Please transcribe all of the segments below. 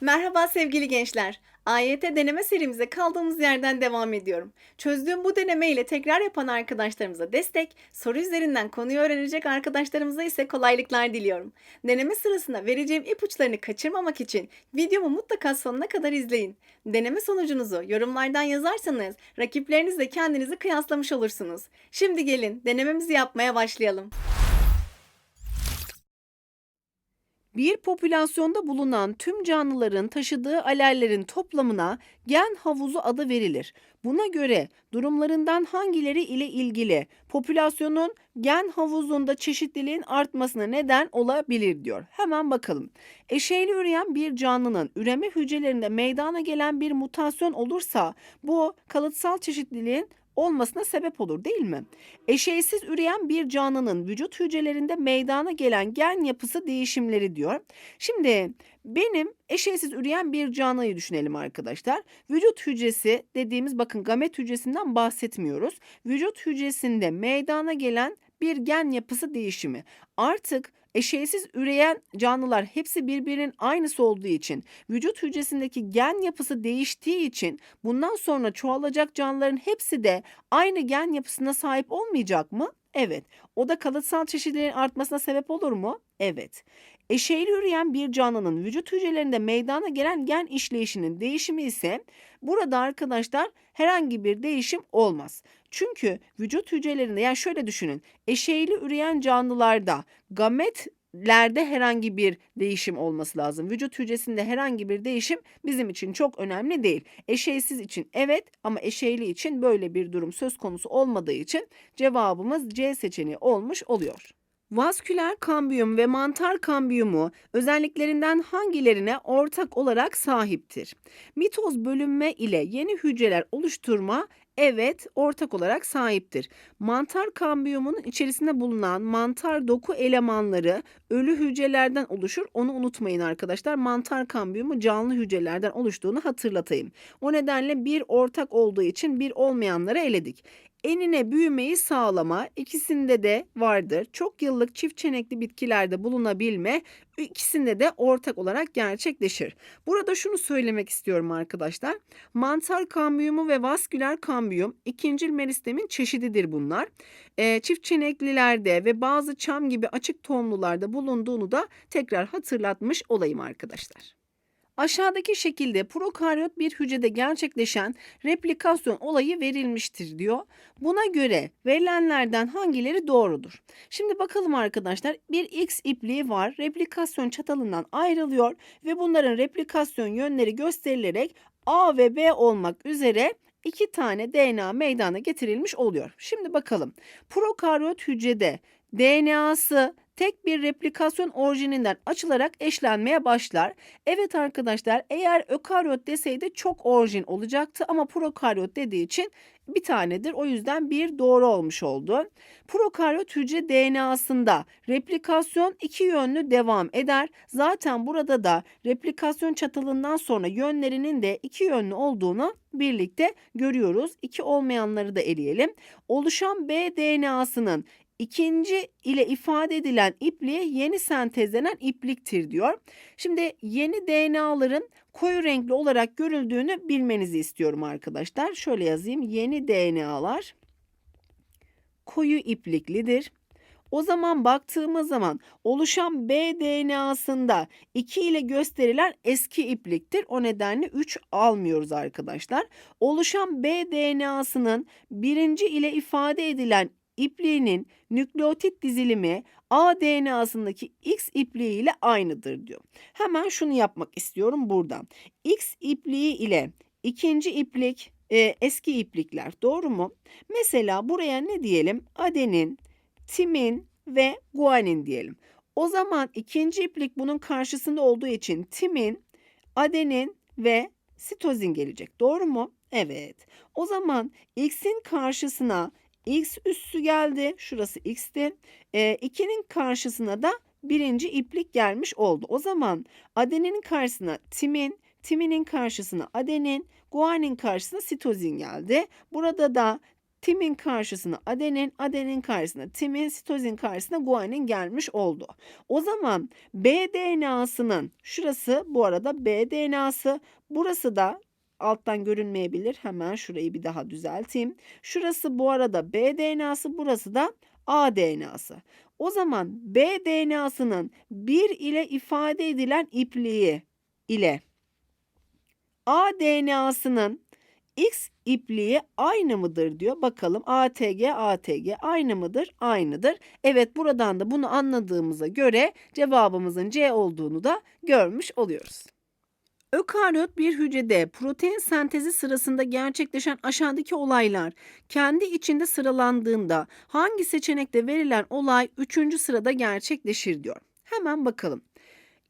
Merhaba sevgili gençler. AYT deneme serimize kaldığımız yerden devam ediyorum. Çözdüğüm bu deneme ile tekrar yapan arkadaşlarımıza destek, soru üzerinden konuyu öğrenecek arkadaşlarımıza ise kolaylıklar diliyorum. Deneme sırasında vereceğim ipuçlarını kaçırmamak için videomu mutlaka sonuna kadar izleyin. Deneme sonucunuzu yorumlardan yazarsanız rakiplerinizle kendinizi kıyaslamış olursunuz. Şimdi gelin denememizi yapmaya başlayalım. Bir popülasyonda bulunan tüm canlıların taşıdığı alellerin toplamına gen havuzu adı verilir. Buna göre durumlarından hangileri ile ilgili popülasyonun gen havuzunda çeşitliliğin artmasına neden olabilir diyor. Hemen bakalım. Eşeğli üreyen bir canlının üreme hücrelerinde meydana gelen bir mutasyon olursa bu kalıtsal çeşitliliğin olmasına sebep olur değil mi? Eşeysiz üreyen bir canlının vücut hücrelerinde meydana gelen gen yapısı değişimleri diyor. Şimdi benim eşeysiz üreyen bir canlıyı düşünelim arkadaşlar. Vücut hücresi dediğimiz bakın gamet hücresinden bahsetmiyoruz. Vücut hücresinde meydana gelen bir gen yapısı değişimi. Artık eşeysiz üreyen canlılar hepsi birbirinin aynısı olduğu için vücut hücresindeki gen yapısı değiştiği için bundan sonra çoğalacak canlıların hepsi de aynı gen yapısına sahip olmayacak mı? Evet. O da kalıtsal çeşitliliğin artmasına sebep olur mu? Evet. Eşeğli üreyen bir canlının vücut hücrelerinde meydana gelen gen işleyişinin değişimi ise burada arkadaşlar herhangi bir değişim olmaz. Çünkü vücut hücrelerinde yani şöyle düşünün. Eşeğli üreyen canlılarda gametlerde herhangi bir değişim olması lazım. Vücut hücresinde herhangi bir değişim bizim için çok önemli değil. Eşeysiz için evet ama eşeyli için böyle bir durum söz konusu olmadığı için cevabımız C seçeneği olmuş oluyor. Vasküler kambiyum ve mantar kambiyumu özelliklerinden hangilerine ortak olarak sahiptir? Mitoz bölünme ile yeni hücreler oluşturma evet ortak olarak sahiptir. Mantar kambiyumunun içerisinde bulunan mantar doku elemanları ölü hücrelerden oluşur. Onu unutmayın arkadaşlar. Mantar kambiyumu canlı hücrelerden oluştuğunu hatırlatayım. O nedenle bir ortak olduğu için bir olmayanları eledik. Enine büyümeyi sağlama ikisinde de vardır. Çok yıllık çift çenekli bitkilerde bulunabilme ikisinde de ortak olarak gerçekleşir. Burada şunu söylemek istiyorum arkadaşlar. Mantar kambiyumu ve vasküler kambiyum ikincil meristemin çeşididir bunlar. Ee, çift çeneklilerde ve bazı çam gibi açık tohumlularda bulunduğunu da tekrar hatırlatmış olayım arkadaşlar. Aşağıdaki şekilde prokaryot bir hücrede gerçekleşen replikasyon olayı verilmiştir diyor. Buna göre verilenlerden hangileri doğrudur? Şimdi bakalım arkadaşlar bir X ipliği var. Replikasyon çatalından ayrılıyor ve bunların replikasyon yönleri gösterilerek A ve B olmak üzere iki tane DNA meydana getirilmiş oluyor. Şimdi bakalım. Prokaryot hücrede DNA'sı tek bir replikasyon orijininden açılarak eşlenmeye başlar. Evet arkadaşlar eğer ökaryot deseydi çok orijin olacaktı ama prokaryot dediği için bir tanedir. O yüzden bir doğru olmuş oldu. Prokaryot hücre DNA'sında replikasyon iki yönlü devam eder. Zaten burada da replikasyon çatalından sonra yönlerinin de iki yönlü olduğunu birlikte görüyoruz. İki olmayanları da eleyelim. Oluşan B DNA'sının ikinci ile ifade edilen ipliğe yeni sentezlenen ipliktir diyor. Şimdi yeni DNA'ların koyu renkli olarak görüldüğünü bilmenizi istiyorum arkadaşlar. Şöyle yazayım. Yeni DNA'lar koyu ipliklidir. O zaman baktığımız zaman oluşan B DNA'sında 2 ile gösterilen eski ipliktir. O nedenle 3 almıyoruz arkadaşlar. Oluşan B DNA'sının birinci ile ifade edilen ipliğinin nükleotit dizilimi A DNA'sındaki X ipliği ile aynıdır diyor. Hemen şunu yapmak istiyorum buradan. X ipliği ile ikinci iplik e, eski iplikler doğru mu? Mesela buraya ne diyelim? Adenin, timin ve guanin diyelim. O zaman ikinci iplik bunun karşısında olduğu için timin, adenin ve sitozin gelecek. Doğru mu? Evet. O zaman X'in karşısına X üssü geldi. Şurası X'ti. E, 2'nin karşısına da birinci iplik gelmiş oldu. O zaman adeninin karşısına timin, timinin karşısına adenin, guanin karşısına sitozin geldi. Burada da Timin karşısına adenin, adenin karşısına timin, sitozin karşısına guanin gelmiş oldu. O zaman B DNA'sının şurası bu arada B DNA'sı, burası da alttan görünmeyebilir. Hemen şurayı bir daha düzelteyim. Şurası bu arada B DNA'sı, burası da A DNA'sı. O zaman B DNA'sının 1 ile ifade edilen ipliği ile A DNA'sının X ipliği aynı mıdır diyor. Bakalım ATG ATG aynı mıdır? Aynıdır. Evet buradan da bunu anladığımıza göre cevabımızın C olduğunu da görmüş oluyoruz. Ökaryot bir hücrede protein sentezi sırasında gerçekleşen aşağıdaki olaylar kendi içinde sıralandığında hangi seçenekte verilen olay 3. sırada gerçekleşir diyor. Hemen bakalım.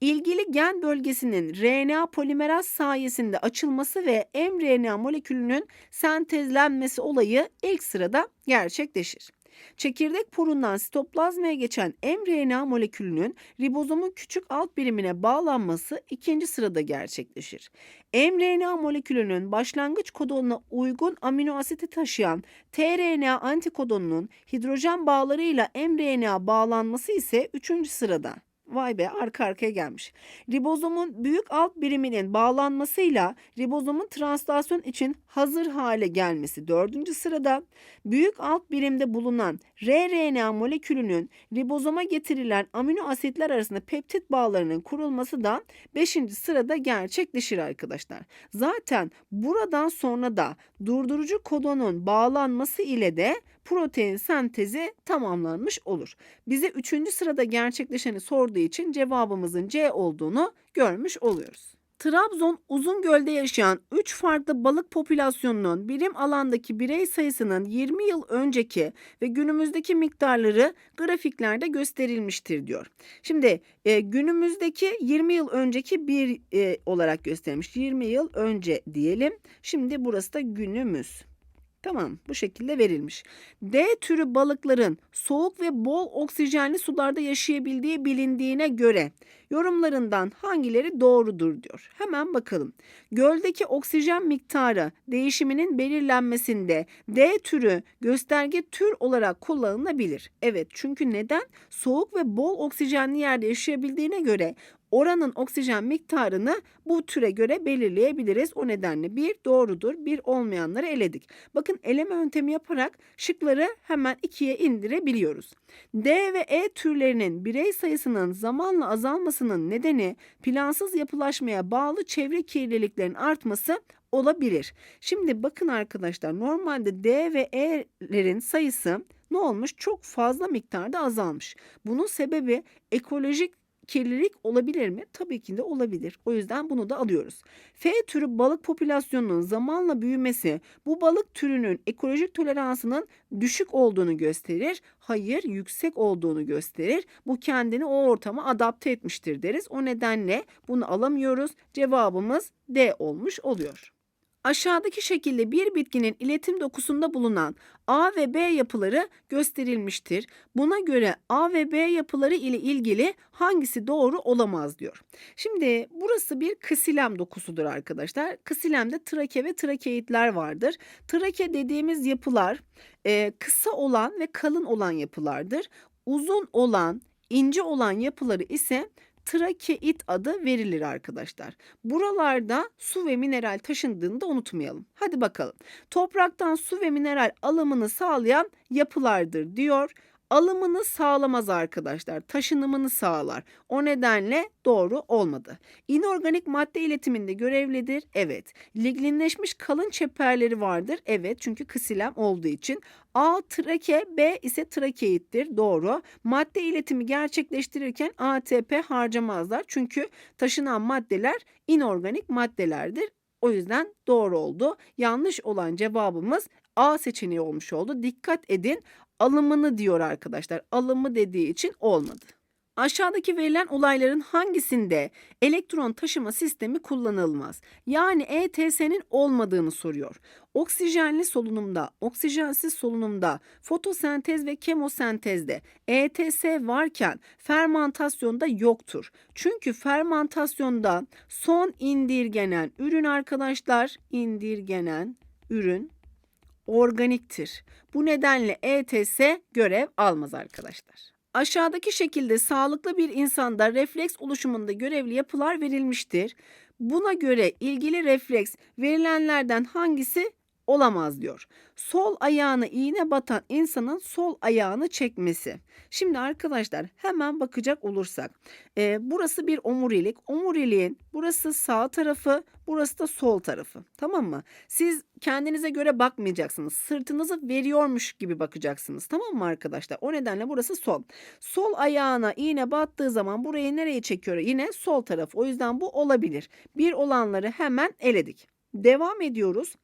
İlgili gen bölgesinin RNA polimeraz sayesinde açılması ve mRNA molekülünün sentezlenmesi olayı ilk sırada gerçekleşir. Çekirdek porundan sitoplazmaya geçen mRNA molekülünün ribozomun küçük alt birimine bağlanması ikinci sırada gerçekleşir. mRNA molekülünün başlangıç kodonuna uygun amino asiti taşıyan tRNA antikodonunun hidrojen bağlarıyla mRNA bağlanması ise üçüncü sırada. Vay be arka arkaya gelmiş. Ribozomun büyük alt biriminin bağlanmasıyla ribozomun translasyon için hazır hale gelmesi dördüncü sırada. Büyük alt birimde bulunan rRNA molekülünün ribozoma getirilen amino asitler arasında peptit bağlarının kurulması da beşinci sırada gerçekleşir arkadaşlar. Zaten buradan sonra da durdurucu kodonun bağlanması ile de protein sentezi tamamlanmış olur. Bize üçüncü sırada gerçekleşeni sorduğu için cevabımızın C olduğunu görmüş oluyoruz. Trabzon Uzungöl'de yaşayan 3 farklı balık popülasyonunun birim alandaki birey sayısının 20 yıl önceki ve günümüzdeki miktarları grafiklerde gösterilmiştir diyor. Şimdi e, günümüzdeki 20 yıl önceki bir e, olarak göstermiş. 20 yıl önce diyelim. Şimdi burası da günümüz. Tamam bu şekilde verilmiş. D türü balıkların soğuk ve bol oksijenli sularda yaşayabildiği bilindiğine göre yorumlarından hangileri doğrudur diyor. Hemen bakalım. Göldeki oksijen miktarı değişiminin belirlenmesinde D türü gösterge tür olarak kullanılabilir. Evet çünkü neden? Soğuk ve bol oksijenli yerde yaşayabildiğine göre oranın oksijen miktarını bu türe göre belirleyebiliriz. O nedenle bir doğrudur, bir olmayanları eledik. Bakın eleme yöntemi yaparak şıkları hemen ikiye indirebiliyoruz. D ve E türlerinin birey sayısının zamanla azalmasının nedeni plansız yapılaşmaya bağlı çevre kirliliklerin artması olabilir. Şimdi bakın arkadaşlar normalde D ve E'lerin sayısı ne olmuş? Çok fazla miktarda azalmış. Bunun sebebi ekolojik kirlilik olabilir mi? Tabii ki de olabilir. O yüzden bunu da alıyoruz. F türü balık popülasyonunun zamanla büyümesi bu balık türünün ekolojik toleransının düşük olduğunu gösterir. Hayır, yüksek olduğunu gösterir. Bu kendini o ortama adapte etmiştir deriz. O nedenle bunu alamıyoruz. Cevabımız D olmuş oluyor. Aşağıdaki şekilde bir bitkinin iletim dokusunda bulunan A ve B yapıları gösterilmiştir. Buna göre A ve B yapıları ile ilgili hangisi doğru olamaz diyor. Şimdi burası bir kısilem dokusudur arkadaşlar. Kısilemde trake ve trakeitler vardır. Trake dediğimiz yapılar e, kısa olan ve kalın olan yapılardır. Uzun olan, ince olan yapıları ise trakeit adı verilir arkadaşlar. Buralarda su ve mineral taşındığını da unutmayalım. Hadi bakalım. Topraktan su ve mineral alımını sağlayan yapılardır diyor. Alımını sağlamaz arkadaşlar. Taşınımını sağlar. O nedenle doğru olmadı. İnorganik madde iletiminde görevlidir. Evet. Liglinleşmiş kalın çeperleri vardır. Evet çünkü kısilem olduğu için. A trake, B ise trakeittir. Doğru. Madde iletimi gerçekleştirirken ATP harcamazlar. Çünkü taşınan maddeler inorganik maddelerdir. O yüzden doğru oldu. Yanlış olan cevabımız A seçeneği olmuş oldu. Dikkat edin alımını diyor arkadaşlar. Alımı dediği için olmadı. Aşağıdaki verilen olayların hangisinde elektron taşıma sistemi kullanılmaz? Yani ETS'nin olmadığını soruyor. Oksijenli solunumda, oksijensiz solunumda, fotosentez ve kemosentezde ETS varken fermantasyonda yoktur. Çünkü fermantasyonda son indirgenen ürün arkadaşlar, indirgenen ürün organiktir. Bu nedenle ETS görev almaz arkadaşlar. Aşağıdaki şekilde sağlıklı bir insanda refleks oluşumunda görevli yapılar verilmiştir. Buna göre ilgili refleks verilenlerden hangisi olamaz diyor. Sol ayağına iğne batan insanın sol ayağını çekmesi. Şimdi arkadaşlar hemen bakacak olursak. e, burası bir omurilik. Omuriliğin burası sağ tarafı, burası da sol tarafı. Tamam mı? Siz kendinize göre bakmayacaksınız. Sırtınızı veriyormuş gibi bakacaksınız. Tamam mı arkadaşlar? O nedenle burası sol. Sol ayağına iğne battığı zaman burayı nereye çekiyor? Yine sol tarafı. O yüzden bu olabilir. Bir olanları hemen eledik. Devam ediyoruz.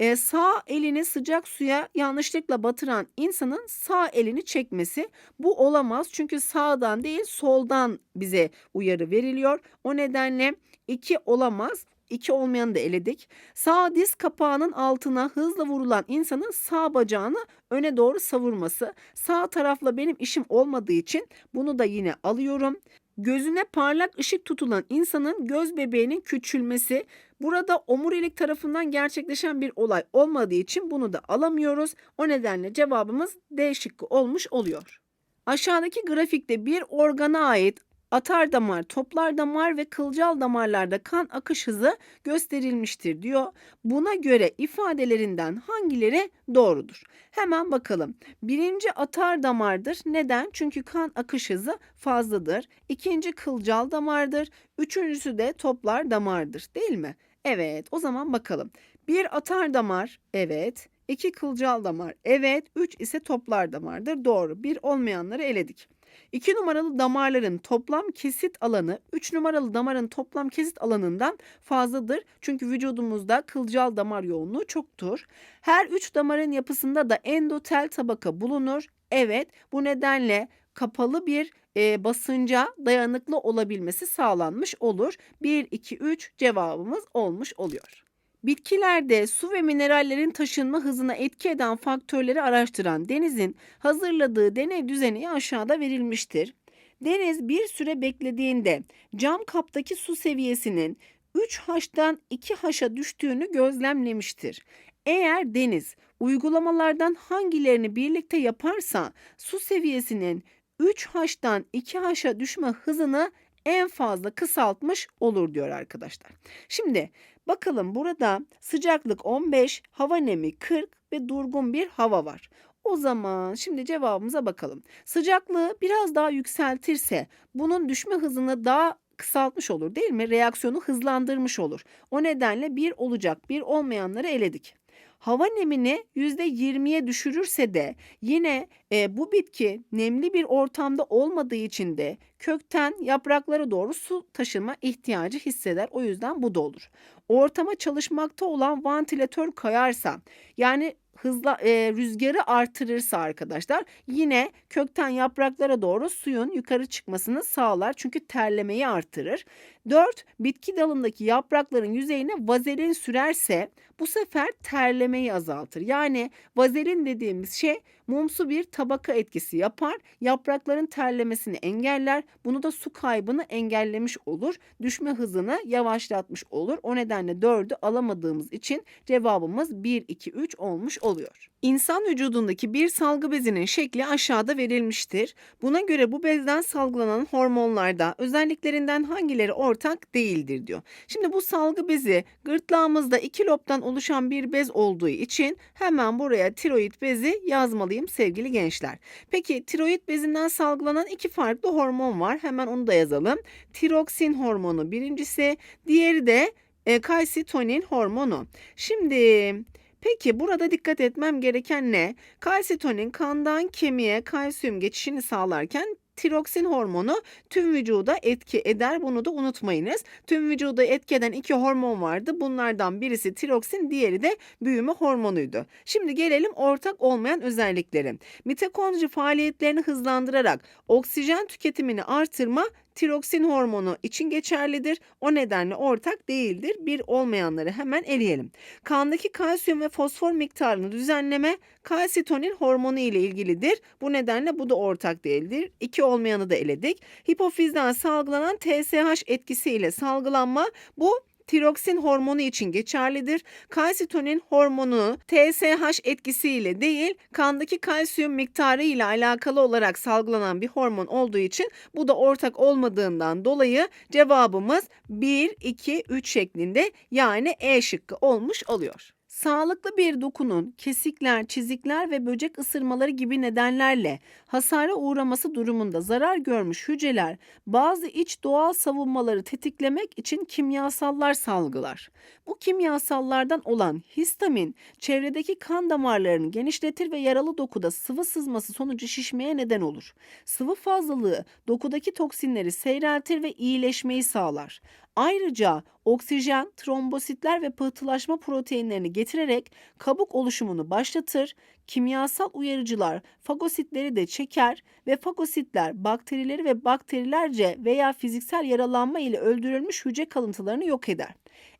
Ee, sağ elini sıcak suya yanlışlıkla batıran insanın sağ elini çekmesi bu olamaz. Çünkü sağdan değil soldan bize uyarı veriliyor. O nedenle iki olamaz. İki olmayanı da eledik. Sağ diz kapağının altına hızla vurulan insanın sağ bacağını öne doğru savurması. Sağ tarafla benim işim olmadığı için bunu da yine alıyorum. Gözüne parlak ışık tutulan insanın göz bebeğinin küçülmesi. Burada omurilik tarafından gerçekleşen bir olay olmadığı için bunu da alamıyoruz. O nedenle cevabımız D şıkkı olmuş oluyor. Aşağıdaki grafikte bir organa ait atar damar, toplar damar ve kılcal damarlarda kan akış hızı gösterilmiştir diyor. Buna göre ifadelerinden hangileri doğrudur? Hemen bakalım. Birinci atar damardır. Neden? Çünkü kan akış hızı fazladır. İkinci kılcal damardır. Üçüncüsü de toplar damardır değil mi? Evet o zaman bakalım. Bir atar damar evet. İki kılcal damar evet. Üç ise toplar damardır. Doğru. Bir olmayanları eledik. 2 numaralı damarların toplam kesit alanı 3 numaralı damarın toplam kesit alanından fazladır. Çünkü vücudumuzda kılcal damar yoğunluğu çoktur. Her 3 damarın yapısında da endotel tabaka bulunur. Evet bu nedenle kapalı bir e, basınca dayanıklı olabilmesi sağlanmış olur. 1, 2, 3 cevabımız olmuş oluyor. Bitkilerde su ve minerallerin taşınma hızına etki eden faktörleri araştıran Deniz'in hazırladığı deney düzeni aşağıda verilmiştir. Deniz bir süre beklediğinde cam kaptaki su seviyesinin 3H'dan 2H'a düştüğünü gözlemlemiştir. Eğer Deniz uygulamalardan hangilerini birlikte yaparsa su seviyesinin 3H'dan 2H'a düşme hızını en fazla kısaltmış olur diyor arkadaşlar. Şimdi bakalım burada sıcaklık 15, hava nemi 40 ve durgun bir hava var. O zaman şimdi cevabımıza bakalım. Sıcaklığı biraz daha yükseltirse bunun düşme hızını daha kısaltmış olur değil mi? Reaksiyonu hızlandırmış olur. O nedenle bir olacak, bir olmayanları eledik. Hava nemini %20'ye düşürürse de yine e, bu bitki nemli bir ortamda olmadığı için de kökten yapraklara doğru su taşıma ihtiyacı hisseder. O yüzden bu da olur. Ortama çalışmakta olan vantilatör kayarsa yani hızla e, rüzgarı artırırsa arkadaşlar yine kökten yapraklara doğru suyun yukarı çıkmasını sağlar. Çünkü terlemeyi artırır. 4. Bitki dalındaki yaprakların yüzeyine vazelin sürerse bu sefer terlemeyi azaltır. Yani vazelin dediğimiz şey mumsu bir tabaka etkisi yapar. Yaprakların terlemesini engeller. Bunu da su kaybını engellemiş olur. Düşme hızını yavaşlatmış olur. O nedenle 4'ü alamadığımız için cevabımız 1, 2, 3 olmuş oluyor. İnsan vücudundaki bir salgı bezinin şekli aşağıda verilmiştir. Buna göre bu bezden salgılanan hormonlarda özelliklerinden hangileri ortak değildir diyor. Şimdi bu salgı bezi gırtlağımızda iki lobdan oluşan bir bez olduğu için hemen buraya tiroid bezi yazmalıyım sevgili gençler. Peki tiroid bezinden salgılanan iki farklı hormon var. Hemen onu da yazalım. Tiroksin hormonu birincisi, diğeri de e, kalsitonin hormonu. Şimdi Peki burada dikkat etmem gereken ne? Kalsitonin kandan kemiğe kalsiyum geçişini sağlarken tiroksin hormonu tüm vücuda etki eder. Bunu da unutmayınız. Tüm vücuda etki eden iki hormon vardı. Bunlardan birisi tiroksin, diğeri de büyüme hormonuydu. Şimdi gelelim ortak olmayan özellikleri. Mitokondri faaliyetlerini hızlandırarak oksijen tüketimini artırma tiroksin hormonu için geçerlidir. O nedenle ortak değildir. Bir olmayanları hemen eleyelim. Kandaki kalsiyum ve fosfor miktarını düzenleme kalsitonin hormonu ile ilgilidir. Bu nedenle bu da ortak değildir. İki olmayanı da eledik. Hipofizden salgılanan TSH etkisiyle salgılanma bu tiroksin hormonu için geçerlidir. Kalsitonin hormonu TSH etkisiyle değil, kandaki kalsiyum miktarı ile alakalı olarak salgılanan bir hormon olduğu için bu da ortak olmadığından dolayı cevabımız 1, 2, 3 şeklinde yani E şıkkı olmuş oluyor. Sağlıklı bir dokunun kesikler, çizikler ve böcek ısırmaları gibi nedenlerle hasara uğraması durumunda zarar görmüş hücreler bazı iç doğal savunmaları tetiklemek için kimyasallar salgılar. Bu kimyasallardan olan histamin çevredeki kan damarlarını genişletir ve yaralı dokuda sıvı sızması sonucu şişmeye neden olur. Sıvı fazlalığı dokudaki toksinleri seyreltir ve iyileşmeyi sağlar. Ayrıca oksijen, trombositler ve pıhtılaşma proteinlerini getirerek kabuk oluşumunu başlatır. Kimyasal uyarıcılar fagositleri de çeker ve fagositler bakterileri ve bakterilerce veya fiziksel yaralanma ile öldürülmüş hücre kalıntılarını yok eder.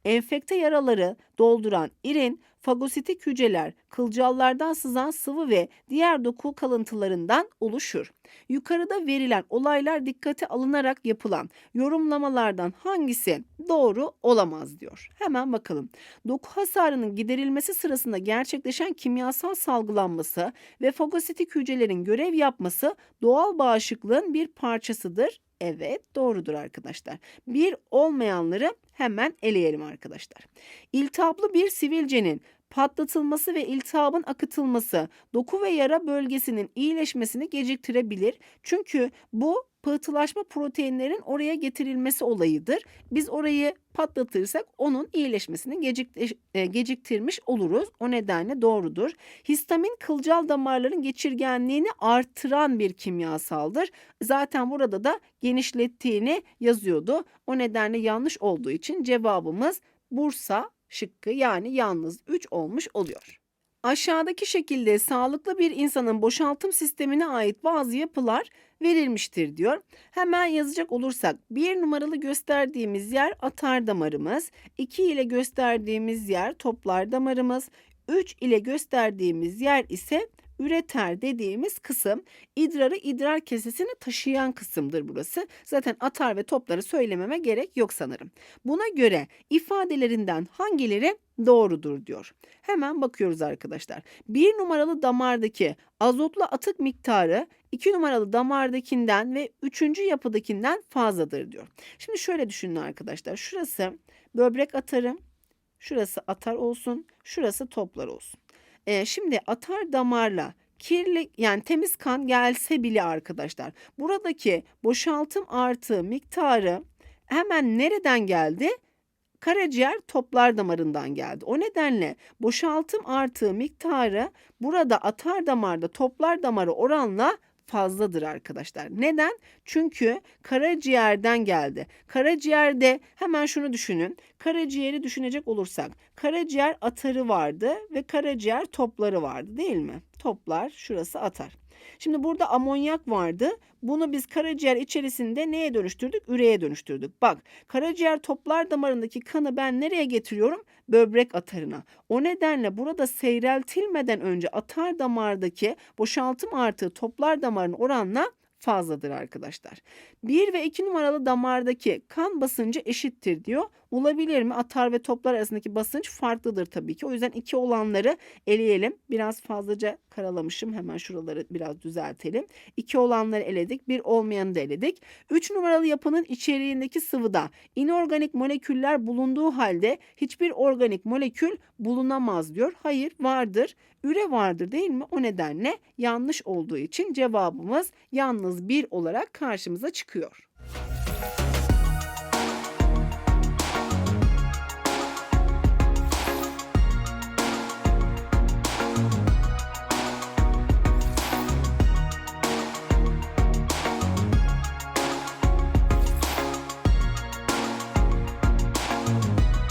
Enfekte yaraları dolduran irin, fagositik hücreler kılcallardan sızan sıvı ve diğer doku kalıntılarından oluşur. Yukarıda verilen olaylar dikkate alınarak yapılan yorumlamalardan hangisi doğru olamaz diyor. Hemen bakalım. Doku hasarının giderilmesi sırasında gerçekleşen kimyasal salgılanması ve fagositik hücrelerin görev yapması doğal bağışıklığın bir parçasıdır. Evet doğrudur arkadaşlar. Bir olmayanları hemen eleyelim arkadaşlar. İltihaplı bir sivilcenin patlatılması ve iltihabın akıtılması doku ve yara bölgesinin iyileşmesini geciktirebilir. Çünkü bu pıhtılaşma proteinlerin oraya getirilmesi olayıdır. Biz orayı patlatırsak onun iyileşmesini gecik- e, geciktirmiş oluruz. O nedenle doğrudur. Histamin kılcal damarların geçirgenliğini artıran bir kimyasaldır. Zaten burada da genişlettiğini yazıyordu. O nedenle yanlış olduğu için cevabımız Bursa şıkkı yani yalnız 3 olmuş oluyor. Aşağıdaki şekilde sağlıklı bir insanın boşaltım sistemine ait bazı yapılar verilmiştir diyor. Hemen yazacak olursak bir numaralı gösterdiğimiz yer atar damarımız, 2 ile gösterdiğimiz yer toplar damarımız, 3 ile gösterdiğimiz yer ise üreter dediğimiz kısım idrarı idrar kesesine taşıyan kısımdır burası. Zaten atar ve topları söylememe gerek yok sanırım. Buna göre ifadelerinden hangileri doğrudur diyor. Hemen bakıyoruz arkadaşlar. Bir numaralı damardaki azotlu atık miktarı 2 numaralı damardakinden ve 3. yapıdakinden fazladır diyor. Şimdi şöyle düşünün arkadaşlar. Şurası böbrek atarı, şurası atar olsun, şurası toplar olsun. Ee, şimdi atar damarla kirli yani temiz kan gelse bile arkadaşlar buradaki boşaltım artı miktarı hemen nereden geldi? Karaciğer toplar damarından geldi. O nedenle boşaltım artı miktarı burada atar damarda toplar damarı oranla fazladır arkadaşlar. Neden? Çünkü karaciğerden geldi. Karaciğerde hemen şunu düşünün. Karaciğeri düşünecek olursak karaciğer atarı vardı ve karaciğer topları vardı değil mi? Toplar şurası atar. Şimdi burada amonyak vardı. Bunu biz karaciğer içerisinde neye dönüştürdük? Üreye dönüştürdük. Bak karaciğer toplar damarındaki kanı ben nereye getiriyorum? Böbrek atarına. O nedenle burada seyreltilmeden önce atar damardaki boşaltım artı toplar damarın oranla fazladır arkadaşlar. 1 ve 2 numaralı damardaki kan basıncı eşittir diyor. Olabilir mi? Atar ve toplar arasındaki basınç farklıdır tabii ki. O yüzden iki olanları eleyelim. Biraz fazlaca karalamışım. Hemen şuraları biraz düzeltelim. İki olanları eledik. Bir olmayanı da eledik. 3 numaralı yapının içeriğindeki sıvıda inorganik moleküller bulunduğu halde hiçbir organik molekül bulunamaz diyor. Hayır vardır. Üre vardır değil mi? O nedenle yanlış olduğu için cevabımız yalnız bir olarak karşımıza çıkıyor.